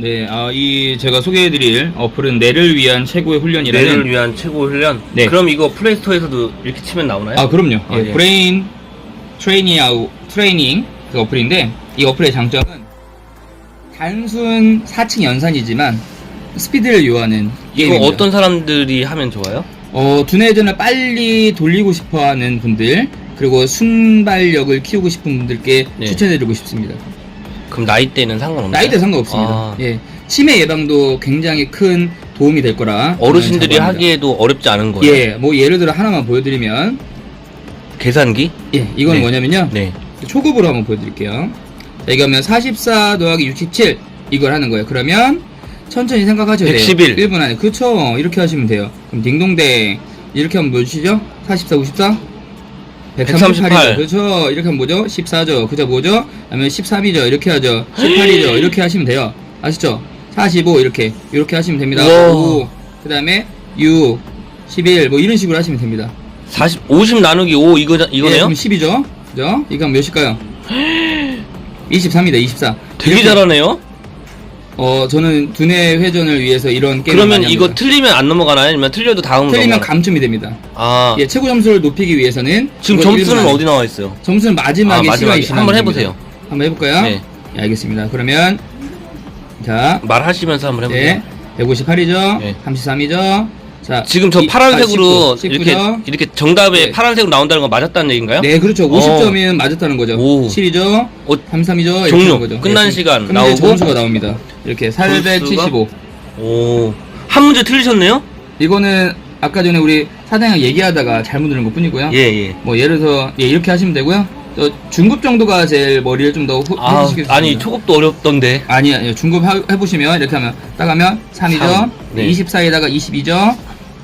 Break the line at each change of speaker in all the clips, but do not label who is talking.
네, 아, 이 제가 소개해드릴 어플은 뇌를 위한 최고의 훈련이라는.
뇌를 위한 최고 훈련.
네.
그럼 이거 플레이스토어에서도 이렇게 치면 나오나요?
아, 그럼요.
아,
예,
예.
브레인 트레이닝 아우 트레이닝 그 어플인데 이 어플의 장점은 단순 4층 연산이지만 스피드를 요하는
이거
게임입니다.
어떤 사람들이 하면 좋아요?
어, 두뇌전을 빨리 돌리고 싶어하는 분들 그리고 순발력을 키우고 싶은 분들께
네.
추천해드리고 싶습니다.
그럼 나이대는 상관없나요?
나이대 상관없습니다.
아,
예, 치매 예방도 굉장히 큰 도움이 될 거라
어르신들이
저는 자부합니다.
하기에도 어렵지 않은 거예요.
예, 뭐 예를 들어 하나만 보여드리면
계산기?
예, 이건
네.
뭐냐면요.
네.
초급으로 한번 보여드릴게요. 자, 이거 하면 44 더하기 67 이걸 하는 거예요. 그러면 천천히 생각하셔야 돼요.
111.
1분 안에. 그쵸. 이렇게 하시면 돼요. 그럼 딩동댕 이렇게 하면 뭐시죠? 44, 54?
138.
138이죠. 그렇죠. 이렇게 하면 뭐죠? 14죠. 그죠 뭐죠? 아니면 13이죠. 이렇게 하죠. 18이죠. 이렇게 하시면 돼요. 아시죠? 45 이렇게 이렇게 하시면 됩니다.
우와.
5. 그다음에 6, 11 뭐 이런 식으로 하시면 됩니다.
40, 50 나누기 5 이거,
예,
이거네요?
그럼 10이죠. 그죠? 이거 몇일까요? 23입니다. 24.
되게
이렇게,
잘하네요?
어, 저는 두뇌 회전을 위해서 이런 게임
그러면 이거 틀리면 안 넘어가나요? 아니면 틀려도 다음
틀리면
넘어가나요?
감점이 됩니다.
아,
예, 최고 점수를 높이기 위해서는
지금
이거
점수는
1분 안에-
어디 나와 있어요?
점수는 마지막에
아, 마지막에.
시간이
한번
지나면
해보세요.
됩니다. 한번 해볼까요?
네.
예, 알겠습니다. 그러면 자,
말하시면서 한번 해보세요.
네, 158이죠.
네.
33이죠. 자,
지금 저
이-
파란색으로
아, 19,
이렇게
19죠?
이렇게 정답에
네.
파란색으로 나온다는 건 맞았다는 얘기인가요?
네, 그렇죠.
어.
50점이면 맞았다는 거죠.
오.
7이죠.
어,
33이죠.
종료.
거죠.
끝난
예,
시간
그럼 이제
나오고.
점수가 나옵니다. 이렇게 475.
오, 한 문제 틀리셨네요?
이거는 아까 전에 우리 사장이랑 얘기하다가 잘못 들은 것 뿐이고요.
예, 예.
뭐 예를 들어서 예, 이렇게 하시면 되고요. 또 중급 정도가 제일 머리를 좀 더
아,
해주시겠습니다.
아니 초급도 어렵던데.
아니 아니요. 중급 하- 해보시면 이렇게 하면 딱 하면 3이죠.
삼, 네.
24에다가 22죠.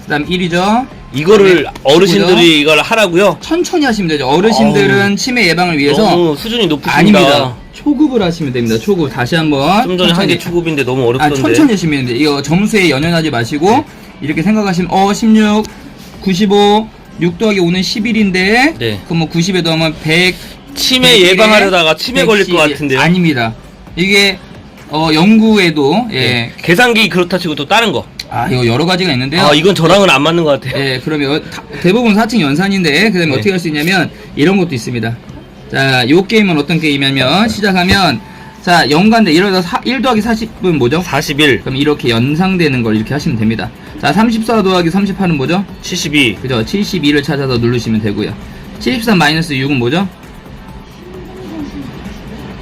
그다음 1이죠.
이거를 어르신들이 이걸 하라고요?
천천히 하시면 되죠. 어르신들은 치매 예방을 위해서
너무 수준이 높으십니다.
아닙니다. 초급을 하시면 됩니다. 초급 다시 한번
좀 전에 한
천천히.
게 초급인데 너무
아,
어렵던데.
천천히 하시면 돼요. 이거 점수에 연연하지 마시고
네.
이렇게 생각하시면 어 16, 95, 6 더하기 5는 11인데
네.
그럼 뭐 90에 더하면 100
치매
100에
예방하려다가 치매 걸릴 것
110.
같은데요.
아닙니다. 이게 어 연구에도 예.
네. 계산기 그렇다 치고 또 다른 거.
아 이거 여러 가지가 있는데요.
아, 이건 저랑은 안 맞는 것 같아요.
예, 그러면 다- 대부분 4층 연산인데 그다음에
네.
어떻게 할 수 있냐면 이런 것도 있습니다. 자, 요 게임은 어떤 게임이냐면 시작하면 자, 연관대 서1 더하기 40은 뭐죠?
41,
그럼 이렇게 연상되는 걸 이렇게 하시면 됩니다. 자, 34 더하기 38은 뭐죠?
72,
그죠? 72를 찾아서 누르시면 되고요. 73 마이너스 6은 뭐죠?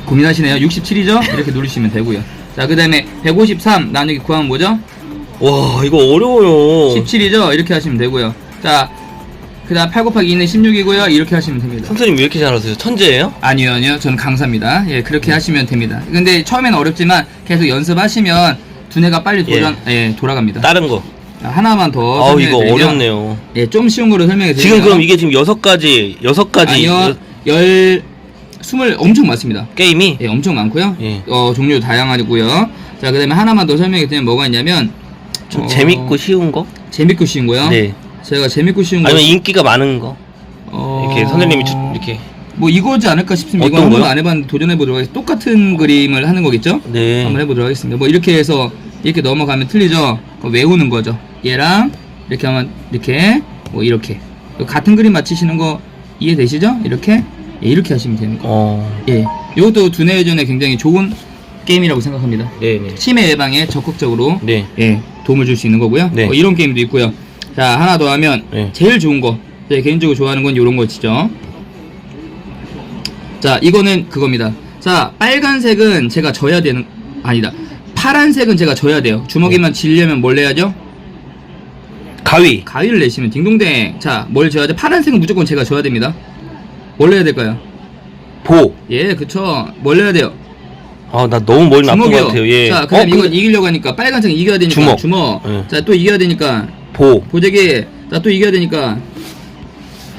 고민하시네요. 67이죠? 이렇게 누르시면 되고요. 자, 그 다음에 153 나누기 9하면 뭐죠?
와, 이거 어려워요.
17이죠? 이렇게 하시면 되고요. 자, 그 다음 8 곱하기 2는 16이고요. 이렇게 하시면 됩니다.
선생님 왜 이렇게 잘하세요? 천재예요?
아니요, 아니요. 저는 강사입니다. 예, 그렇게 하시면 됩니다. 근데 처음에는 어렵지만 계속 연습하시면 두뇌가 빨리 도전, 예, 돌아갑니다.
다른 거.
자, 하나만 더.
아우, 이거
설명해 드리면,
어렵네요.
예, 좀 쉬운 거로 설명해 드리면
지금 그럼 이게 지금 여섯 가지, 여섯 가지
아니요. 열 스물 엄청 많습니다.
게임이
예, 엄청 많고요.
예.
어, 종류 다양하고요. 자, 그다음에 하나만 더 설명해 드리면 뭐가 있냐면
좀
어,
재밌고 쉬운 거?
재밌고 쉬운 거요.
네.
제가 재밌고 쉬운 거
아니면 인기가 많은 거?
어,
이렇게 선생님이 주- 이렇게
뭐 이거지 않을까 싶습니다. 이거
어떤
한 번도
거요?
안 해봤는데 도전해 보도록 하겠습니다. 똑같은 그림을 하는 거겠죠?
네.
한번 해보도록 하겠습니다. 뭐 이렇게 해서 이렇게 넘어가면 틀리죠? 그거 외우는 거죠. 얘랑 이렇게 하면 이렇게 뭐 이렇게 같은 그림 맞히시는 거 이해되시죠? 이렇게 예, 이렇게 하시면 되는 거.
어.
예, 이것도 두뇌 회전에 굉장히 좋은 게임이라고 생각합니다.
네, 네.
치매 예방에 적극적으로
네.
예, 도움을 줄 수 있는 거고요.
네.
어, 이런 게임도 있고요. 자, 하나 더 하면
네.
제일 좋은 거. 제가 개인적으로 좋아하는 건 이런 거지죠. 자, 이거는 그겁니다. 자, 빨간색은 제가 져야 되는 아니다. 파란색은 제가 져야 돼요. 주먹이만
네.
질려면 뭘 내야죠?
가위.
가위를 내시면 딩동댕. 자, 뭘 져야 돼? 파란색은 무조건 제가 져야 됩니다. 뭘 내야 될까요?
보.
예, 그쵸. 뭘 내야 돼요?
아, 나 너무 머리 나쁜 것
주먹이요.
같아요. 예.
자, 그다음
어, 근데-
이기려고 하니까 빨간색은 이겨야 되니까
주먹. 예.
자, 또 이겨야 되니까
보.
보재기. 자, 또 이겨야 되니까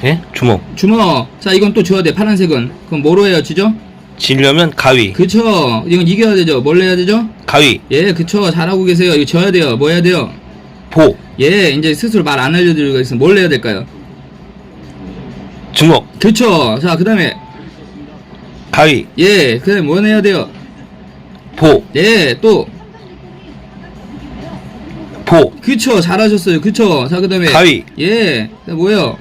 예? 주먹.
주먹. 자, 이건 또 줘야 돼. 파란색은. 그럼 뭐로 해요, 지죠?
지려면 가위.
그쵸. 이건 이겨야 되죠. 뭘 내야 되죠?
가위.
예, 그쵸. 잘하고 계세요. 이거 져야 돼요. 뭐 해야 돼요?
보.
예, 이제 스스로 말 안 알려드리고 있으면 뭘 내야 될까요?
주먹.
그쵸. 자, 그 다음에,
가위.
예, 그 다음에 뭐 내야 돼요?
보.
예, 또, 그쵸 잘하셨어요 그쵸 자 그 다음에
가위.
예 그다음 뭐예요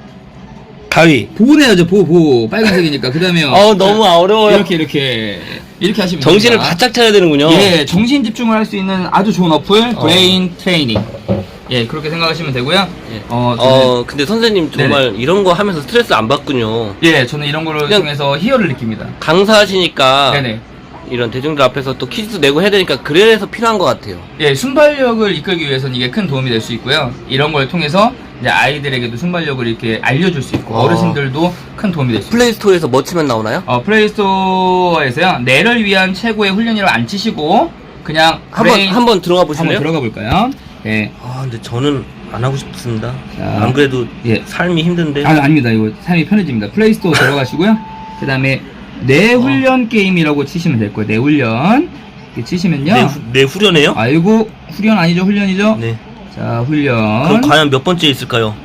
가위.
보내야죠 보 보 빨간색이니까 그 다음에요
어 너무 어려워요.
이렇게 이렇게 이렇게 하시면
정신을
됩니다.
바짝 차려야 되는군요.
예 정신 집중을 할 수 있는 아주 좋은 어플
어.
브레인 트레이닝 예 그렇게 생각하시면 되고요
예.
어, 저는-
어 근데 선생님 정말 이런 거 하면서 스트레스 안 받군요.
예 저는 이런 거를
그냥-
통해서 희열을 느낍니다
강사하시니까
네네
이런 대중들 앞에서 또 퀴즈도 내고 해야 되니까 그래서 필요한 것 같아요.
예, 순발력을 이끌기 위해서는 이게 큰 도움이 될 수 있고요. 이런 걸 통해서 이제 아이들에게도 순발력을 이렇게 알려줄 수 있고
어.
어. 르신들도 큰 도움이 될 수 있어요.
플레이스토어에서 뭐 치면 나오나요?
어, 플레이스토어에서요. 뇌를 위한 최고의 훈련이라고 안 치시고 그냥
한번
브레인-
한번 들어가
한번
보실래요?
들어가 볼까요? 예.
아 근데 저는 안 하고 싶습니다.
자.
안 그래도
예.
삶이 힘든데.
아, 아닙니다. 이거 삶이 편해집니다. 플레이스토어 들어가시고요. 그 다음에 뇌 훈련 게임이라고 치시면 될 거예요. 뇌 훈련. 이렇게 치시면요.
내, 후, 내 후련해요?
아이고, 훈련 아니죠? 훈련이죠?
네.
자, 훈련.
그럼 과연 몇 번째 있을까요?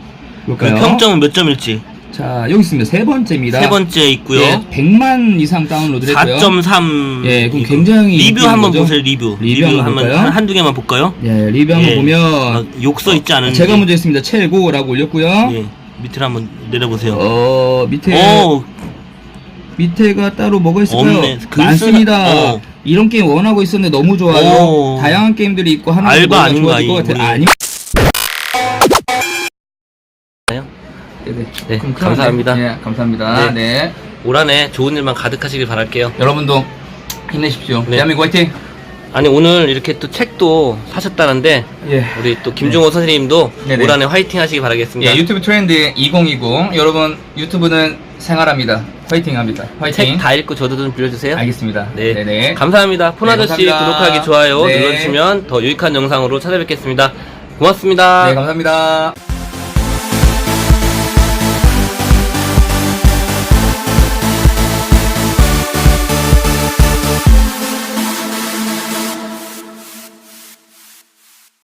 볼까요?
그럼 평점은 몇 점일지.
자, 여기 있습니다. 세 번째입니다.
세 번째 있고요.
예, 100만 이상 다운로드를 했고요.
4.3.
예, 그럼 굉장히
리뷰 한번
거죠?
보세요. 리뷰.
리뷰 한번
한번? 한, 한두 개만 볼까요?
예, 리뷰 한번
예.
보면
막 욕써 있지 않은지.
제가 먼저 했습니다. 최고라고 올렸고요.
예. 밑으로 한번 내려보세요.
어, 밑에
오,
밑에가 따로 뭐가 있을까요?
없네. 글
많습니다.
어.
이런 게임 원하고 있었는데 너무 좋아요.
오.
다양한 게임들이 있고 하는
알바
거
아닌가,
좋아질 것
이
같아요.
우리.
아니. 네네.
네,
그럼 큰일
감사합니다.
났네. 예, 감사합니다.
네.
네.
올 한해 좋은 일만 가득하시길 바랄게요.
여러분도 힘내십시오.
네.
대한민국 화이팅!
아니 오늘 이렇게 또 책도 사셨다는데
예.
우리 또 김종호 선생님도
네네.
올 한해 화이팅 하시기 바라겠습니다.
예, 유튜브 트렌드 2020. 여러분, 유튜브는 생활합니다. 화이팅 합니다. 화이팅.
책 다 읽고 저도 좀 빌려주세요.
알겠습니다.
네.
네네.
감사합니다. 폰
네,
아저씨
감사합니다.
구독하기 좋아요
네.
눌러주시면 더 유익한 영상으로 찾아뵙겠습니다. 고맙습니다.
네, 감사합니다.